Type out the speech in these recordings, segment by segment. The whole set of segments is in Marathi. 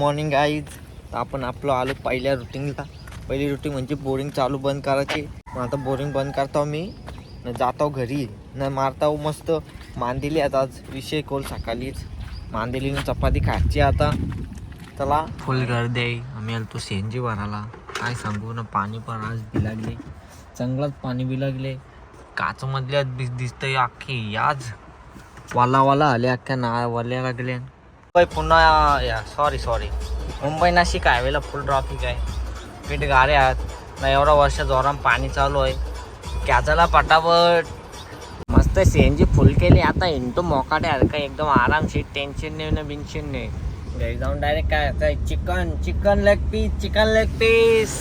मॉर्निंग आईज तर आपण आपलं आलो पहिल्या रुटीनला पहिली रुटीन म्हणजे बोरिंग चालू बंद करायची. मग आता बोरिंग बंद करतो मी. न जातो घरी. न मारतो मस्त मांदेली आता आज. विषय कोल सकाळीच. मांदेलीनं चपाती खायची आता. चला. फुल गर्दी आहे. आम्ही आलो तो सेंजी भरायला काय सांगू ना पाणी पण आज बिलागले. चांगलाच पाणी बिलागले. काचमधल्या दिसतंय अख्खी. याच वाला वाला आले अख्ख्या ना वाल्या लागल्या. पुन्हा या सॉरी सॉरी मुंबई नाशिक हायवेला फुल ट्रॉफिक आहे. पीठ गाड्या आहेत. ना एवढा वर्ष जोराम पाणी चालू आहे. कॅचाला पटापट. मस्त सी एन जी फुल केली. आता इंटू मोकाटे का? एकदम आरामशीर. टेन्शन नाही ना बिन्शन नाही. घरी जाऊन डायरेक्ट काय आता chicken chicken leg piece chicken leg piece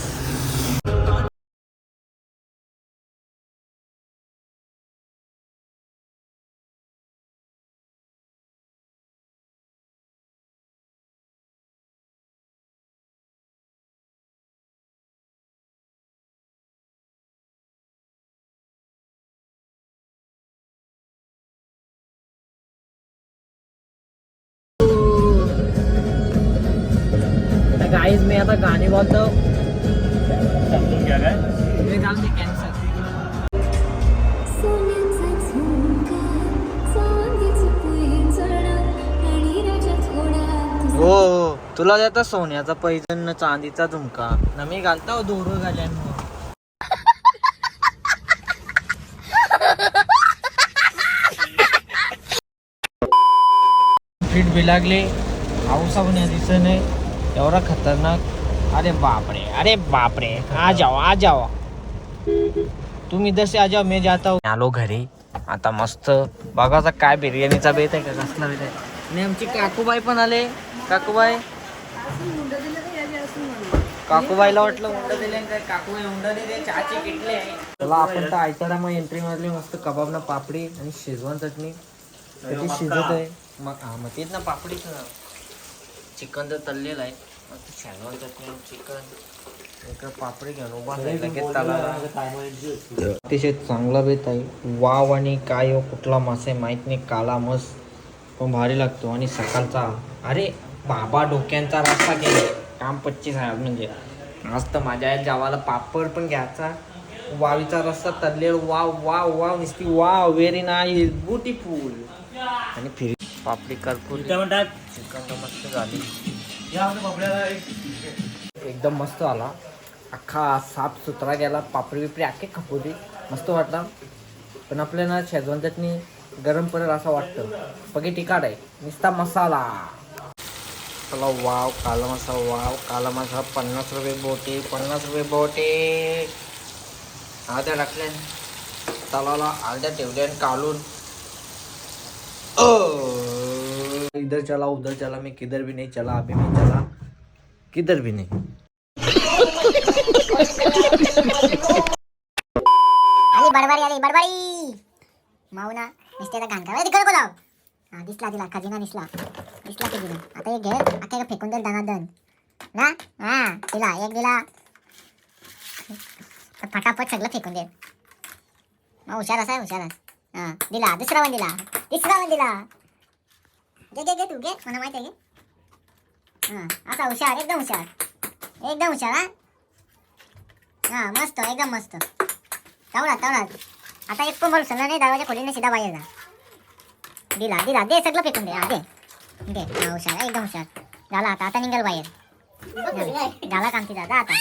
guys मी आता गाणी बोलतो मी जाऊन थोडा हो हो तुला देता सोन्याचा पैजण न चांदीचा झुमका. न मी घालता दोरो घाल्यान. फिट बिलागले. या दिसत नाही. एवढा खतरनाक. अरे बापरे अरे बापरे. आ जाओ आ जाओ. तुम इधर से आ जाओ मी जाता हूँ. आलो घरी. आता मस्त बघाचा काय बिर्याणीचा बेत आहे का कसला बेत आहे. आणि आमची काकूबाई पण आले. काकूबाई. काकूबाईला वाटलं हुंडा दिले काय काकूबाई हुंडा दिले चहाचे किटले. चला आपण तर आयतारा मग एंट्री मारली मस्त कबाब ना पापडी आणि शेजवान चटणी. कधी शिजत आहे. मग हा मग तेच ना पापडीच ना चिकन तर तळलेलं आहे. मग शेजवान चटणी चिकन. इकडं पापडी घेऊन उभा लगेच अतिशय चांगला बेत आहे. वाव आणि काय हो कुठला मासा माहीत नाही काला मस पण भारी लागतो. आणि सकाळचा अरे बाबा डोक्यांचा रस्ता गेला काम पच्चीस आहे आज म्हणजे. आज तर माझ्या जावाला पापड पण घ्यायचा. वावीचा रस्ता तडलेला वाव वाव वाव नुसती वाव व्हेरी नाईस ब्युटिफुल आणि फिरी पापडी करपूर. चिकन तर मस्त झाली. एकदम मस्त आला. अख्खा साफ सुथरा गेला. पापडी बिपडी अख्खे खपोली. मस्त वाटला. पण आपल्याला शेजवान चटणी गरम पडेल असं वाटतं. पगी तिखट आहे नुसता मसाला. चला वाव काला मसाला वाव काला मसाला पन्नास रुपये बोटे पन्नास रुपये बोटे. अर्ध्या टाकल्या. तलाला अर्ध्या ठेवल्या काढून. ओ, इधर चला उधर चला मैं किधर भी नहीं चला अभी मैं चला। किधर भी नहीं। आली बडबडी आली बडबडी माऊना नुसते घाण करा। तिकडे को लाव हा दिसला दिला खजिना दिसला दिसला खजिना। आता एक घे आता एक फेकून दे दनादन। ना? हा दिला एक दिला। फटाफट सगळं फेकून दे. मग हुशार असा हुशार अस. हा दिला दुसरा पण दिला. तिसरा पण दिला. घे घे घे तू घे. मला माहिती आहे घे. हा असा हुशार एकदम हुशार. एकदम हुशार हा? हा मस्त एकदम मस्त. तवडा तवडा आता एक पण बोलू नाही दरवाजा खोलीने सीधा बाहेर जा. दिला दिला दे सगळं फेकून दे. हा दे. दे. हा हुशार एकदम हुशार. झाला आता आता निघाल बाहेर. झाला काम तिचा जा आता.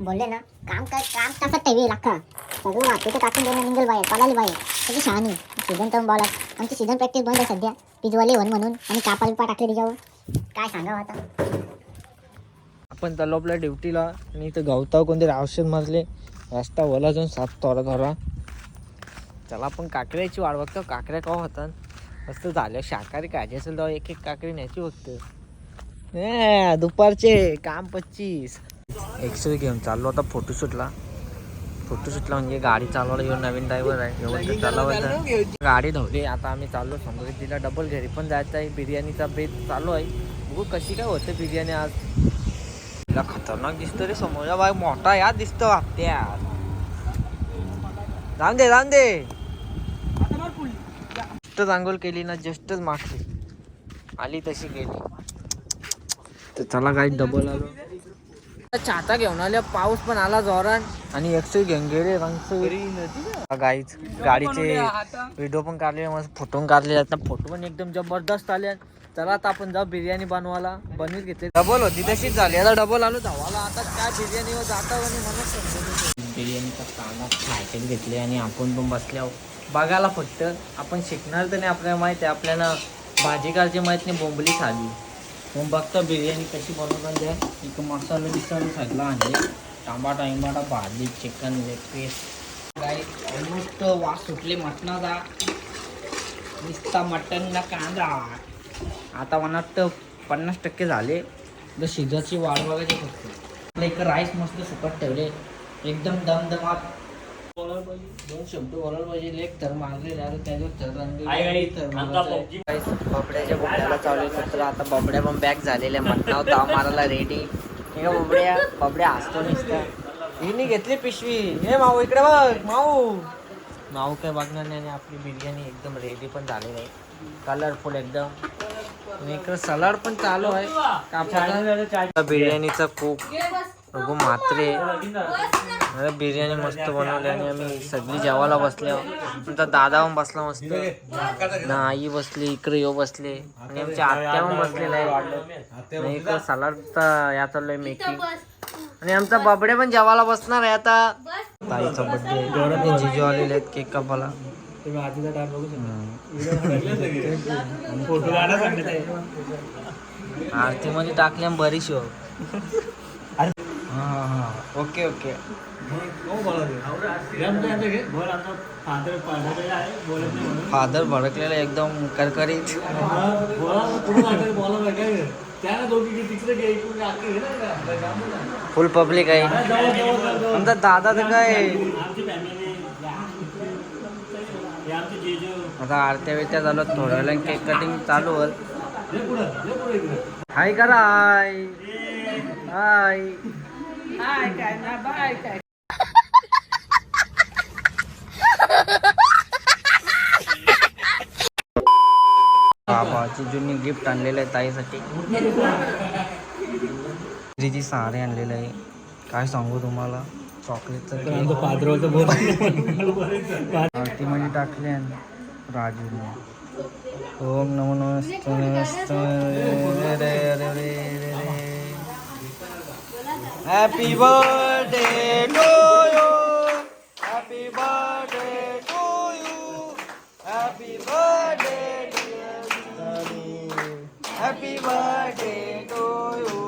बोलले ना काम कर काम कसं ठेवी लागतं सगळं वाटते तर टाकून देणं निघेल बाहेर. पळाली बाहेर. सगळी शहाणी. सीझन तर बॉलर आमची सीझन प्रॅक्टिस बंद आहे सध्या. पिजवाले वन म्हणून. आणि कापा बिपा टाकले त्याच्यावर काय सांगावं आता? आपण चाललो आपल्या ड्युटीला आणि इथं गवताव कोणते औषध मारले? रस्ता ओला जाऊन सात थोडा थोडा चला आपण काकड्याची वाढ बघतो. काकड्या का होतात? मस्त झालं शाकाहारी खायची असेल तेव्हा एक एक काकडी न्यायची बघतो ए, दुपारचे काम पच्चीस. एक्सरे घेऊन चाललो आता फोटोशूटला फोटोशूटला म्हणजे गाडी चालवायला येऊन नवीन ड्रायव्हर आहे. व्यवस्थित चालवायचं गाडी धावली आता आम्ही चाललो समृद्धीला डबल घरी पण जायचं आहे. बिर्याणीचा बेत चालू आहे. बघू कशी काय होते बिर्याणी आज. तिला खतरनाक दिसतो रे समोरचा बाय मोठा याद दिसतो हत्या जाऊन दे जाऊन दे. जस्ट केली ना जस्टच मागते आली तशी गेली. तर चला काही डबल आलो. छाता घेऊन आल्या. पाऊस पण आला जोरात. आणि एकशे गेले गाईच गाडीचे व्हिडिओ पण काढले मस्त फोटो काढले. आता फोटो पण एकदम जबरदस्त आले. चला आता आपण जाऊ बिर्याणी बनवायला. बनवीत घेतले. डबल होती तशीच झाली. आता डबल आलो धावाला आता काय बिर्याणीवर जाता समजून बिर्याणीचा कांदा फ्राय घेतले आणि आपण पण बसल्या बघायला फक्त. आपण शिकणार तर नाही आपल्याला माहीत आहे. आपल्याला भाजी करायची माहीत नाही बोंबली खाली मग बघता बिर्याणी कशी बनवतात द्या एक मसाला बिसाला सगळा आणले टमाटा इमाटा भाजी चिकन लेग पीस काय ऑलमोस्ट वास सुटले मटणाचा. नुसता मटन ना कांदा. आता मला वाटतं पन्नास टक्के झाले. तर शिजाची वाढ बघायची फक्त. एक राईस मस्त सुकट ठेवले. एकदम दमदमात दोन शब्द बोलायला पाहिजे लेख तर बोबड्याला चालू तर आता बबड्या पण बॅक झालेल्या मटणावर ताव मारायला रेडी हे का बबड्या बबड्या हसतो नुसता घेतली पिशवी हे माऊ इकडे बघ माऊ माऊ काय बघणार नाही आणि आपली बिर्याणी एकदम रेडी पण झाली नाही कलरफुल एकदम इकडे सलाड पण चालू आहे बिर्याणीचा कुक रघु मात्रे. अरे बिर्याणी मस्त बनवली आणि आम्ही सगळी जेवायला बसल्या आमचा दादा पण बसला मस्त. ना आई बसली इकडे यो बसले. आणि आमच्या आत्या पण बसलेला आहे आणि इकडं सलाडचा या चाललोय मेकिंग आणि आमचा बाबडे पण जेवायला बसणार आहे आता. ताईचा बर्थडे जिजू आलेले आहेत केक कापाला आरती मध्ये टाकल्या बरीच शो हो. Okay okay. फादर भडकलेला एकदम करकरीत. फुल पब्लिक आहे. आमचा दादा तर काय? आता आरत्या बिरत्या झालं थोड्या वेळाने केक कटिंग चालू होईल. हाय करा हाय हाय बाबाची जुनी गिफ्ट आणलेलं आहे ताईसाठी. जी सारे आणलेलं आहे. काय सांगू तुम्हाला? चॉकलेटचं आरतीमध्ये टाकले राजूने. ओम नमो नमस्ते. नमस्ते रे रे रे रे happy birthday to you happy birthday to you happy birthday happy birthday to you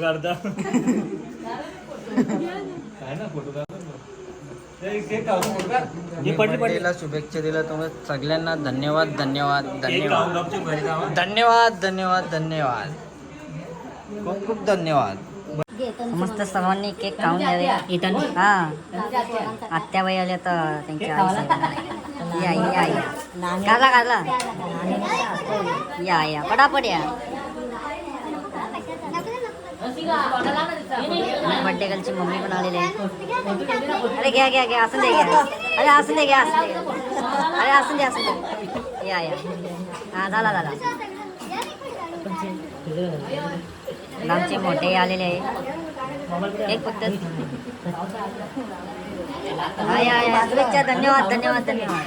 करता है ना फ़ोटो बर्थडेला शुभेच्छा दिल्या. तुम्ही सगळ्यांना धन्यवाद धन्यवाद धन्यवाद. धन्यवाद धन्यवाद धन्यवाद. खूप खूप धन्यवाद. मस्त सर्वांनी केक खाऊन घ्यावे. हा. आत्याबाई आल्या तर त्यांच्या आई या या या. काढला काढला या या. पटापट या. बड्डे गर्लची मम्मी पण आलेली आहे. अरे घ्या घ्या घ्या असून दे घ्या. अरे असून दे घ्या असून दे. अरे असून दे असून दे. या या. हा झाला झाला आमचे मोठे आलेले आहे. एक फक्त. हा या या. शुभेच्छा धन्यवाद धन्यवाद धन्यवाद.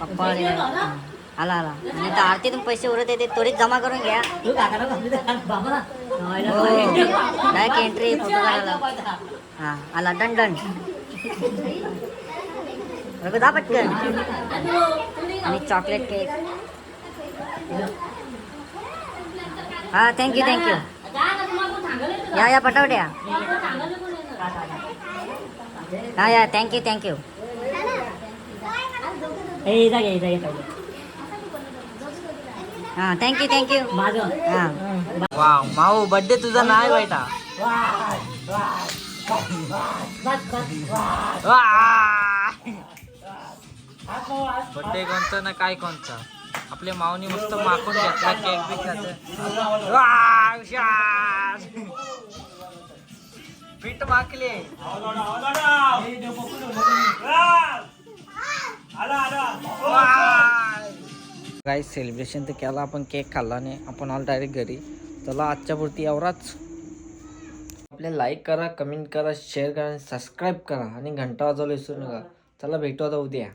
पप्पा. आला आला. आणि आता आरतीतून पैसे उरत येते त्वरित जमा करून घ्या. डायरेक्ट एंट्री फोटो काढायला हा आला डन डन दा पटकन. आणि चॉकलेट केक हा थँक्यू थँक्यू या या पटावट्या हा या थँक्यू थँक्यू हा थँक्यू थँक्यू हा. वा माऊ बर्थडे तुझा नाही बेटा. बर्थडे कोणचा ना काय कोणचा आपल्या माऊनी मस्त माखून घेतला केक बी खात पीठ माकले काय सेलिब्रेशन तर केला आपण केक खाल्ला नाही. आपण आलो डायरेक्ट घरी. चला आजच्या पुरती एवढाच आपल्या लाईक करा कमेंट करा शेअर करा सबस्क्राईब करा. आणि घंटा वाजवला विसरू नका. चला भेटू आता उद्या.